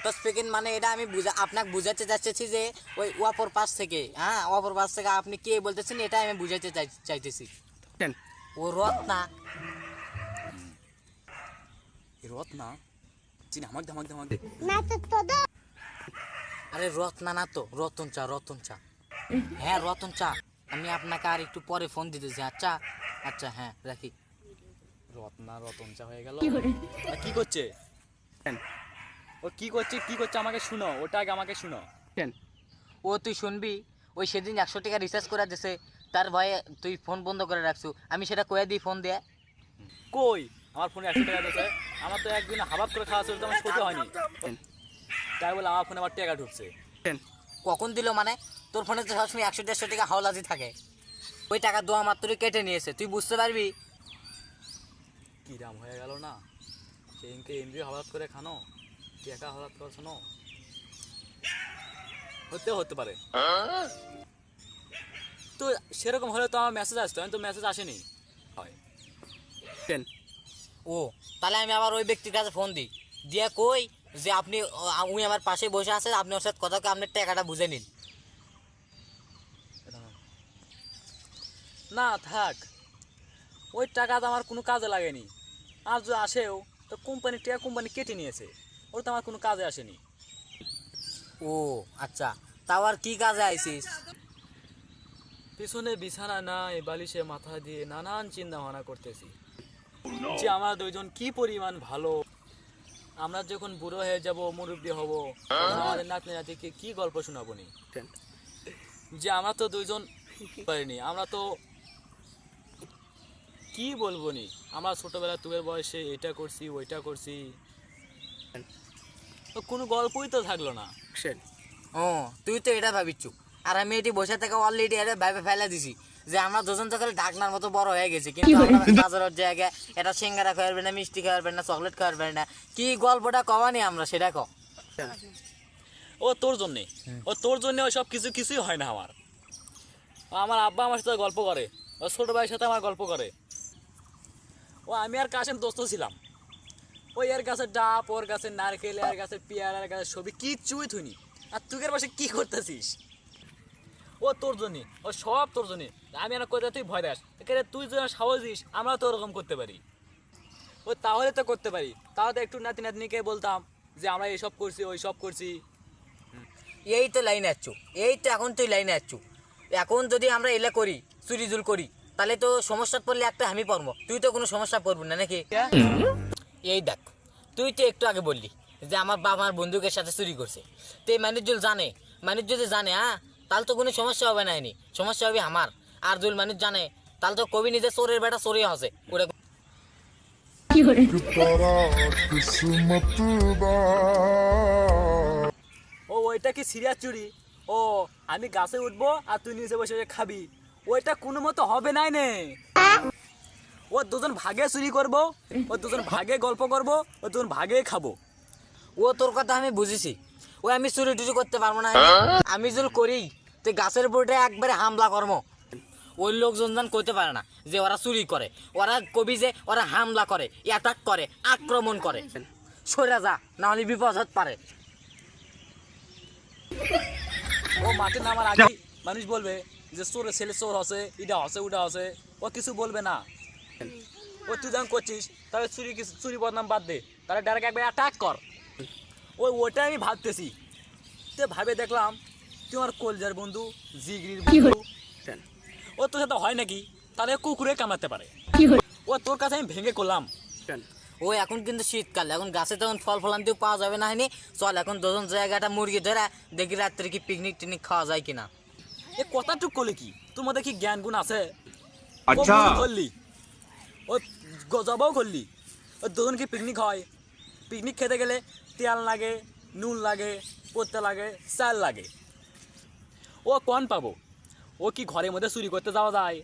Auto speaking মানে এটা আমি বুঝা আপনাকে বুঝাতে চাচ্ছি যে ওই অপর পাশ থেকে হ্যাঁ? অপর পাশ থেকে আপনি কে বলতেছেন এটা আমি বুঝাতে চাইতেছি। ও রত্না এ রথ না? চিনি আমাকে দে আমাকে দে আমাকে দে। আরে রত্না না তো রতন চা রতন চা। হ্যাঁ রতন চা। আমি আপনাকে আর একটু পরে ফোন দিতেছি আচ্ছা? আচ্ছা হ্যাঁ রাখি। রত্না রতন চা হয়ে গেল। কি করছে? ও কি করছে কি করছে আমাকে শুনো ওটা আগে আমাকে শুনো। কেন? ও তুই শুনবি ওই সেদিন একশো টাকা রিচার্জ করে দিছে তার ভয়ে তুই ফোন বন্ধ করে রাখছো আমি সেটা কয়ে দিই ফোন দিয়ে। কই? আমার ফোনে একশো টাকা দিয়েছে। আমার তো একদিন হাবাব করে খাওয়া ছিল তো আমার ক্ষতি হয়নি। তাই বলে আমার ফোনে আবার টাকা ঢুকছে। কেন? কখন দিল মানে? তোর ফোনে তো সবসময় একশো দেড়শো টাকা হাওলাজি থাকে। ওই টাকা দোয়া মাত্রই কেটে নিয়েছে তুই বুঝতে পারবি? কিরাম হয়ে গেল না? সেদিনকে এমবি হঠাৎ করে খানো? হঠাৎ করে শোনো হতে হতে পারে। তো সেরকম হলে তো আমার মেসেজ আসতো আমি তো মেসেজ আসেনি। হয়। ও তাহলে আমি আবার ওই ব্যক্তির কাছে ফোন দিই। দিয়ে কই যে আপনি উনি আমার পাশে বসে আছে আপনি ওর সাথে কথা কয়ে আপনার টাকাটা বুঝে নিন। না। থাক। ওই টাকা তো আমার কোনো কাজে লাগেনি। আর যদি আসেও তো কোম্পানি টাকা কোম্পানি কেটে নিয়েছে। ওর তো আমার কোনো কাজে আসেনি। ও আচ্ছা। তাও আর কি কাজে আইসিস? পিছনে বিছানা নাই বালিশে মাথা দিয়ে নানান চিন্তা ভাবনা করতেছি। যে আমরা দুইজন কি পরিমাণ ভালো? আমরা যখন বুড়ো হয়ে যাব মুরব্বী হব আমাদের নাতনি নাতিকে কি গল্প শোনাবো নি? যে আমরা তো দুইজন পারিনি আমরা তো কি বলব নি? আমরা ছোটবেলা তুয়ের বয়সে এটা করছি ওইটা করছি। কোনো গল্পই তো থাকল না। ও তুই তো এটা ভাবিচ্ছু। আর আমি এটি বসে থেকে অলরেডি এটা ভাবে ফেলে দিছি যে আমরা দুজন তো খালি ঢাকনার মতো বড় হয়ে গেছি। কিন্তু আমরা বাজারের জায়গায় এটা সিঙ্গারা খাওয়াবে না মিষ্টি খাওয়াবে না চকলেট খাওয়াবে না। কি গল্পটা কওয়ানি আমরা সেটা ক ও তোর জন্যে। ও তোর জন্য ওই সব কিছু কিছুই হয় না আমার। আমার আব্বা আমার সাথে গল্প করে। ও ছোট ভাইয়ের সাথে আমার গল্প করে। ও আমি আর কাশেম দোস্ত ছিলাম। ওই এর কাছে ডাব, ওর কাছে নারকেল এর কাছে পেয়ার এর কাছে ছবি কিচ্ছুই থুনি আর তুই এর পাশে কি করতেছিস? ও তোর জন্য, ও সব তোর জন্য। আমি আর কোথায় তুই ভয় দাস এখানে তুই যদি সাহস দিস আমরা তো ওরকম করতে পারি। ও তাহলে তো করতে পারি। তাহলে একটু নাতি নাতনিকে বলতাম যে, আমরা এইসব করছি ওই সব করছি এই তো লাইনে আচ্ছু এই তো এখন তুই লাইনে আচ্ছু এখন যদি আমরা এলা করি চুরিজুল করি, তাহলে তো সমস্যা পড়লে একটা আমি পড়ব তুই তো কোনো সমস্যা পড়বি না, নাকি? এই দেখ তুই তো একটু আগে বললি যে আমার বাবা আমার বন্ধুকের সাথে চুরি করছে। তো এই মানুষজন জানে মানুষ যদি জানে হ্যাঁ তাহলে তো কোনো সমস্যা হবে না এনি। সমস্যা হবে আমার। আর যদি মানুষ জানে তাহলে তো কবি নিজে চোরের বেটা চোরই আছে ওরা ও ওইটা কি সিরিয়া চুরি? ও আমি গাছে উঠবো আর তুই নিজে বসে খাবি। ওইটা কোনো মতো হবে নাই নে ও দুজন ভাগে চুরি করব, ও দুজন ভাগে গল্প করব, ও দুজন ভাগে খাব। ও তোর কথা আমি বুঝেছি। ও আমি চুরি টুরি করতে পারব না। আমি যদি করি তো গাছের উপরে একবারে হামলা কর্ম ওই লোকজন যেন কইতে পারে না যে ওরা চুরি করে। ওরা কবি যে ওরা হামলা করে অ্যাটাক করে, আক্রমণ করে। সরে যা, নাহলে বিপদ হতে পারে। ও মাঠে নামার আগে মানুষ বলবে যে চোরে ছেলে চোর হসে এটা হসে ওটা হসে। ও কিছু বলবে না। ও তুই যখন করছিস তাহলে চুরি কিছু চুরি বদনাম বাদ দে। তাহলে ডাইরেক্ট একবার অ্যাটাক কর। ওই ওটাই আমি ভাবতেছি। তো ভাবে দেখলাম তুই আমার কলজার বন্ধু জিগরির বন্ধু। ও তোর সাথে হয় নাকি? তাহলে কুকুরে কামাতে পারে। ও তোর কাছে আমি ভেঙে করলাম। ও এখন কিন্তু শীতকাল এখন গাছে তখন ফল ফলান্তিও পাওয়া যাবে না হয়নি। চল এখন দুজন জায়গাটা মুরগি ধরে দেখি রাত্রে কি পিকনিক টিকনিক খাওয়া যায় কিনা। এ কথাটুক করলে কি? তোর মধ্যে কি জ্ঞান গুণ আছে? আচ্ছা। ও ভুল করলি। ও গজবাও দুজন কি পিকনিক হয়? পিকনিক খেতে গেলে তেল লাগে, নুন লাগে পড়তে লাগে, চাল লাগে। ও কন পাবো? ও কি ঘরের মধ্যে চুরি করতে যাওয়া যায়?